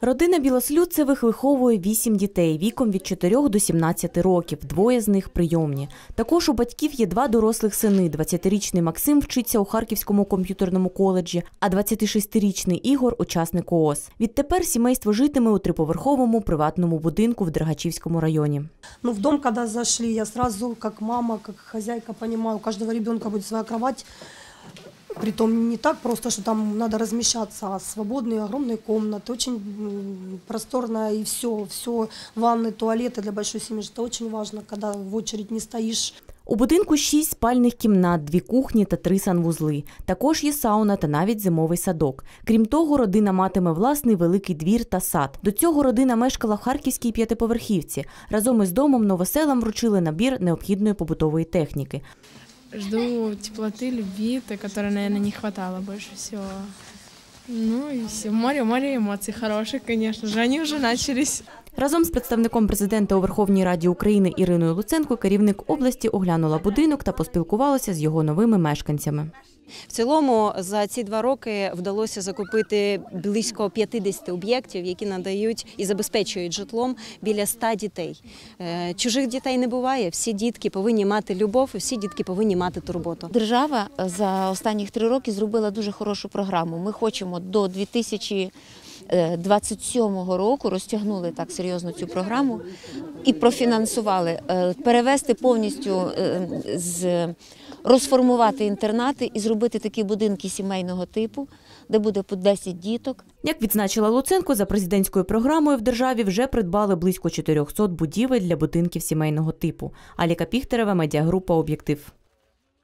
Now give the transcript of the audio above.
Родина Білослюдцевих виховує вісім дітей віком від 4 до 17 років. Двоє з них прийомні. Також у батьків є два дорослих сини. 20-річний Максим вчиться у Харківському комп'ютерному коледжі, а 26-річний Ігор учасник ООС. Відтепер сімейство житиме у триповерховому приватному будинку в Дергачівському районі. Ну, в дом, когда зашли, я сразу, как мама, как хозяйка, понимаю, у каждого ребенка будет своя кровать. Притом не так просто, что там надо размещаться, а свободные огромные комнаты, очень м, просторная и все, все, ванны, туалеты для большой семьи. Это очень важно, когда в очередь не стоишь. У будинку шість спальних кімнат, дві кухні та три санвузли. Також є сауна та навіть зимовий садок. Крім того, родина матиме власний великий двір та сад. До цього родина мешкала в харківській п'ятиповерхівці. Разом із домом новоселам вручили набір необхідної побутової техніки. Жду теплоты, любви, той, которой, наверное, не хватало больше всего. Ну и все. Море, море эмоций хороших, конечно же. Они уже начались. Разом з представником президента у Верховній Раді України Іриною Луценко керівник області оглянула будинок та поспілкувалася з його новими мешканцями. В цілому за ці два роки вдалося закупити близько 50 об'єктів, які надають і забезпечують житлом біля 100 дітей. Е, Чужих дітей не буває. Всі дітки повинні мати любов, і всі дітки повинні мати турботу. Держава за останні три роки зробила дуже хорошу програму. Ми хочемо до 2027 року розтягнули так серйозно цю програму і профінансували е, перевести повністю е, з розформувати інтернати і зробити такі будинки сімейного типу, де буде по 10 діток. Як відзначила Луценко, за президентською програмою в державі вже придбали близько 400 будівель для будинків сімейного типу. Аліка Піхтерева, медіагрупа Об'єктив.